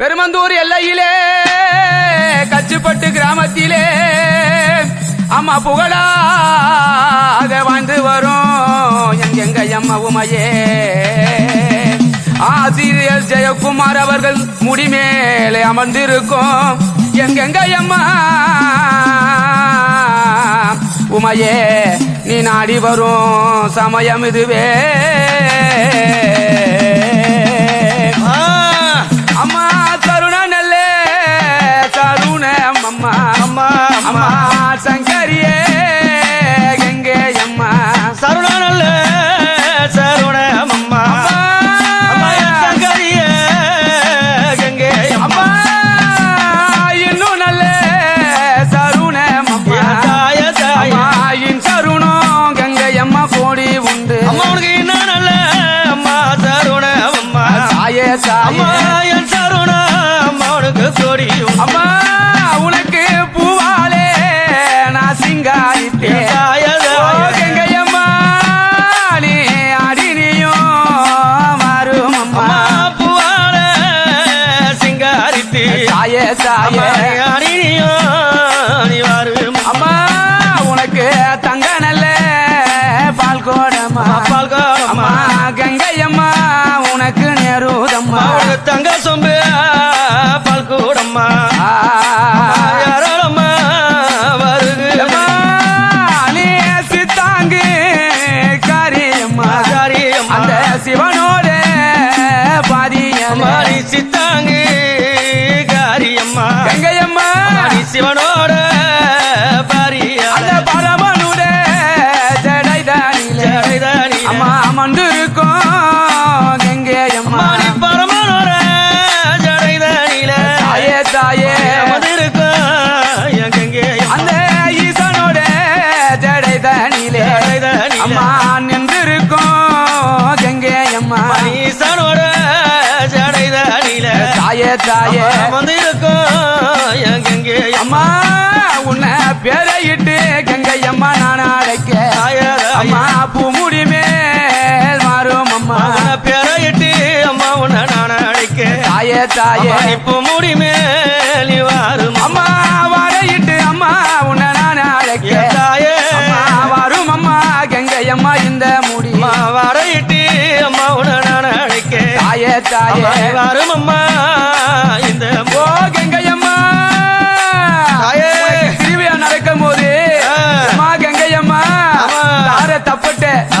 பெருமந்தூர் எல்லையிலே கச்சுப்பட்டு கிராமத்திலே அம்மா புகழாக வாழ்ந்து வரும் எங்கெங்க அம்மா உமையே ஆசிரியர் ஜெயக்குமார் அவர்கள் முடிமேலே அமர்ந்திருக்கும் எங்கெங்க அம்மா உமையே நீ நாடி வரும் சமயம் இதுவே. அம்மா என் சருண அம்மா உனக்கு கொடி அம்மா உனக்கு பூவாலே நான் சிங்காரித்தேன் கங்கையம்மா நீ ஆடி நீயும் மாறும் அம்மா. பூவால சிங்காரித்தி அம்மா தாயே அணினியோ நீ வரும் அம்மா. உனக்கு தங்க நல்ல பால் கோடம்மா அவளுக்கு தங்க சொம்பு பால் கூடம்மா. ஆ, யாரோடம்மா வருகு அம்மா, நீ சித்தாங்கு காரியம்மா. காரியம்மா. அந்த சிவனோட பாதியம்மா சித்தாங்கு காரியம்மா. கங்கையம்மா. நீ தாயே தாயே அமர்ந்திருக்கும் என் கங்கே அம்மா. உன்னை பேரையிட்டு கங்கையம்மா நான் அழைக்க. அம்மா பூமுடி மேல் மாறும் அம்மா. பேரையிட்டு அம்மா உன்னை நான் அழைக்க. தாயே தாயே. அம்மா, இப்போ முடி மேலி வாரும். அம்மா வாழையிட்டு அம்மா உன்னை நான் அழைக்க. தாயே. அம்மா வரும் அம்மா கங்கையம்மா இந்த முடி. அம்மா வரையிட்டு அம்மா உன்னை நான் அழைக்க. தாயே தாயே. வரும் அம்மா. that.